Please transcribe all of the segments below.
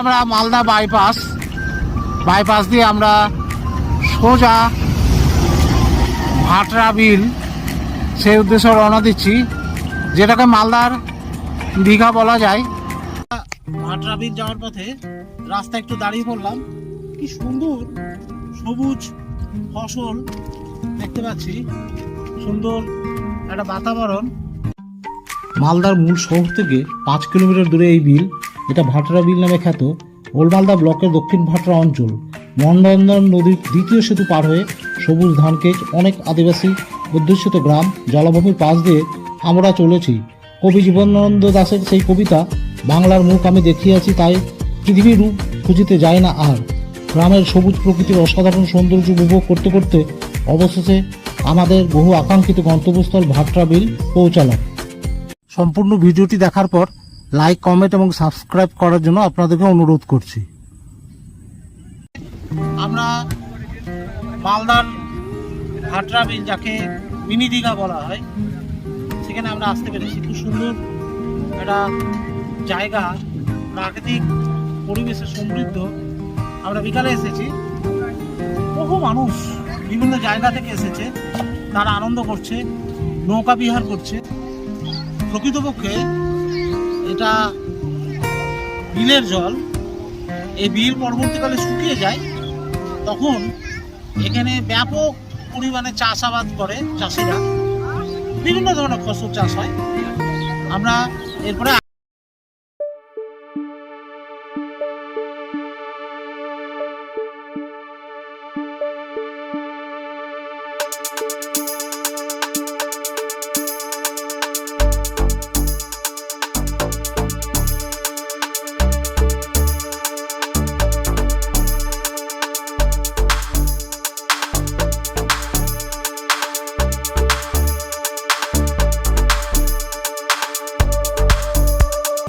আমরা Malda bypass. Bypass দিয়ে আমরা সোজা ভাটরা বিল, সেই উদ্দেশ্যে রওনা দিচ্ছি, যেটাকে মালদার দীঘা বলা যায়। ভাটরা বিল যাওয়ার পথে রাস্তা একটু দাঁড়িয়ে পড়লাম। কি সুন্দর সবুজ ফসল দেখতে পাচ্ছি। সুন্দর একটা বাতাবরণ। মালদার মূল শহর থেকে পাঁচ কিলোমিটার দূরে এই বিল। ভাটরা বিল নামে খ্যাত ওল্ড মালদা ব্লকের দক্ষিণ ভাটরা অঞ্চল। মন্ডন্দন নদীর দ্বিতীয় সেতু পার হয়ে সবুজ ধানকেজ অনেক আদিবাসী অধ্যুষিত গ্রাম, জলাভূমির পাশ দিয়ে আমরা চলেছি। কবি জীবনানন্দ দাসের সেই কবিতা, বাংলার মুখ আমি দেখিয়াছি, তাই পৃথিবীর রূপ খুঁজিতে যায় না আর। গ্রামের সবুজ প্রকৃতির অসাধারণ সৌন্দর্য উপভোগ করতে করতে অবশেষে আমাদের বহু আকাঙ্ক্ষিত গন্তব্যস্থল ভাটরা বিল পৌঁছালাম। সম্পূর্ণ ভিডিওটি দেখার পর লাইক কমেন্ট এবং সাবস্ক্রাইব করার জন্য আপনাদেরকে অনুরোধ করছি। আমরা মালদার ভাটরা বিল যাকে মিনি দীঘা বলা হয়, সেখানে আমরা আসতে পেরেছি। খুব সুন্দর একটা জায়গা, প্রাকৃতিক পরিবেশে সমৃদ্ধ। আমরা বিকালে এসেছি। বহু মানুষ বিভিন্ন জায়গা থেকে এসেছে। তারা আনন্দ করছে, নৌকা বিহার করছে। প্রকৃতপক্ষে এটা বিলের জল, এই বিল পরবর্তীকালে শুকিয়ে যায়, তখন এখানে ব্যাপক পরিমাণে চাষাবাদ করে চাষিরা। বিভিন্ন ধরনের ফসল চাষ হয়। আমরা এরপরে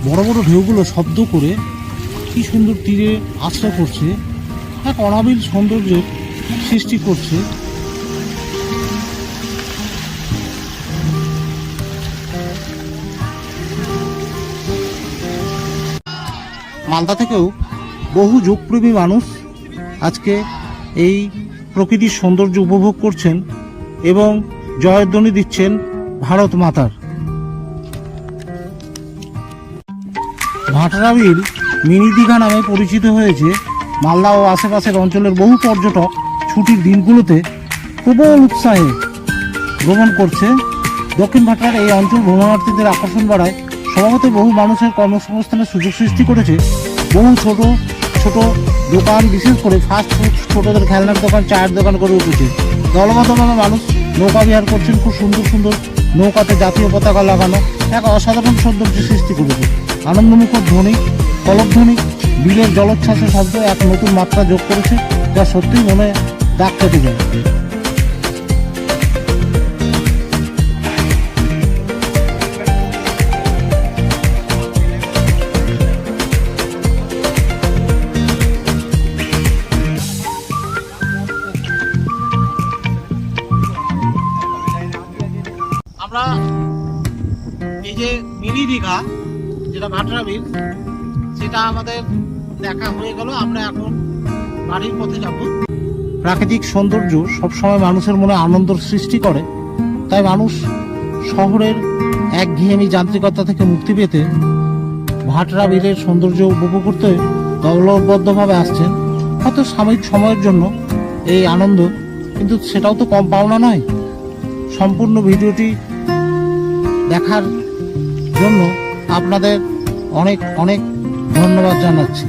বড় বড় ঢেউগুলো শব্দ করে কি সুন্দর তীরে আশ্রয় করছে, এক অনাবিল সৌন্দর্যের সৃষ্টি করছে। মালদা থেকেও বহু যোগপ্রেমী মানুষ আজকে এই প্রকৃতির সৌন্দর্য উপভোগ করছেন এবং জয়ধ্বনি দিচ্ছেন ভারত মাতার। ভাটরা বিল মিনি দীঘা নামে পরিচিত হয়েছে। মালদা ও আশেপাশের অঞ্চলের বহু পর্যটক ছুটির দিনগুলোতে প্রবল উৎসাহে ভ্রমণ করছে। দক্ষিণ ভাটরার এই অঞ্চল ভ্রমণার্থীদের আকর্ষণ বাড়ায়। স্বভাবত বহু মানুষের কর্মসংস্থানের সুযোগ সৃষ্টি করেছে। বহু ছোট ছোট দোকান, বিশেষ করে ফাস্ট ফুড ছোটদের খেলনার দোকান, চায়ের দোকান করে উঠেছে। দলবদ্ধভাবে মানুষ নৌকা বিহার করছেন। খুব সুন্দর সুন্দর নৌকাতে জাতীয় পতাকা লাগানো। এক অসাধারণ সৌন্দর্য সৃষ্টি করেছে। আনন্দমুখর ধ্বনি, কলধ্বনি, বিলের জলোচ্ছ্বাসের শব্দ এক নতুন মাত্রা যোগ করেছে যা সত্যিই মনে দাগ কেটে যায়। আমরা এই যে মিনি দীঘা, যেটা ভাটরা বিল সেটা আমাদের দেখা হয়ে গেল। আমরা এখন বাড়ির পথে যাব। প্রাকৃতিক সৌন্দর্য সবসময় মানুষের মনে আনন্দ সৃষ্টি করে। তাই মানুষ শহরের এক ঘিয়েমি যান্ত্রিকতা থেকে মুক্তি পেতে ভাটরা বিলের সৌন্দর্য উপভোগ করতে দলবদ্ধভাবে আসছেন। হয়তো সাময়িক সময়ের জন্য এই আনন্দ, কিন্তু সেটাও তো কম পাওনা নয়। সম্পূর্ণ ভিডিওটি দেখার জন্য আপনাদের অনেক অনেক ধন্যবাদ জানাচ্ছি।